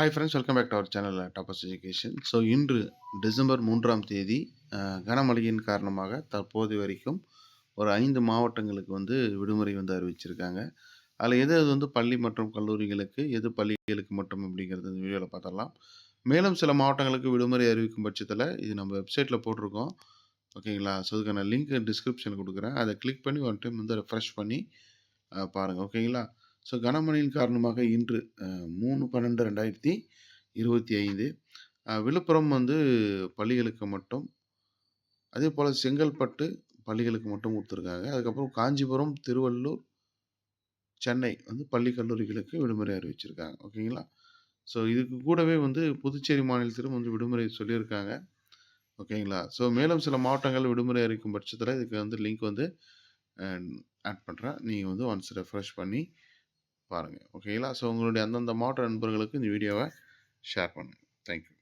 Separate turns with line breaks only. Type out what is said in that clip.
Hi friends welcome back to our channel Toppers education so இன்று December மூன்றாம் தேதி uh, கனமழையின் காரணமாக தற்போது வரைக்கும் ஒரு ஐந்து மாவட்டங்களுக்கு வந்து விடுமுறை வந்து அறிவிச்சிருக்காங்க. அதில் எது அது வந்து பள்ளி மற்றும் கல்லூரிகளுக்கு எது பள்ளிகளுக்கு மட்டும் அப்படிங்கிறது இந்த வீடியோவில் பார்த்துடலாம். மேலும் சில மாவட்டங்களுக்கு விடுமுறை அறிவிக்கும் பட்சத்தில் இது நம்ம வெப்சைட்டில் போட்டிருக்கோம். ஓகேங்களா? ஸோ இதுக்கான லிங்க் டிஸ்கிரிப்ஷன் கொடுக்குறேன். அதை கிளிக் பண்ணி ஒன் டைம் வந்து ரெஃப்ரெஷ் பண்ணி பாருங்கள் ஓகேங்களா? ஸோ கனமழையின் காரணமாக இன்று மூணு பன்னெண்டு ரெண்டாயிரத்தி இருபத்தி ஐந்து. விழுப்புரம் வந்து பள்ளிகளுக்கு மட்டும் அதே போல் செங்கல்பட்டு பள்ளிகளுக்கு மட்டும் கொடுத்துருக்காங்க. அதுக்கப்புறம் காஞ்சிபுரம் திருவள்ளூர் சென்னை வந்து பள்ளி கல்லூரிகளுக்கு விடுமுறை அறிவிச்சிருக்காங்க. ஓகேங்களா? ஸோ இதுக்கு கூடவே வந்து புதுச்சேரி மாநிலத்திலும் வந்து விடுமுறை சொல்லியிருக்காங்க. ஓகேங்களா? ஸோ மேலும் சில மாவட்டங்கள் விடுமுறை அறிவிக்கும் பட்சத்தில் இதுக்கு வந்து லிங்க் வந்து ஆட் பண்ணுறேன் நீங்கள் வந்து ஒன்ஸ் ரெஃப்ரெஷ் பண்ணி பாருங்கள் ஓகேங்களா? ஸோ உங்களுடைய அந்தந்த மாவட்ட நண்பர்களுக்கு இந்த வீடியோவை ஷேர் பண்ணுங்கள் தேங்க்யூ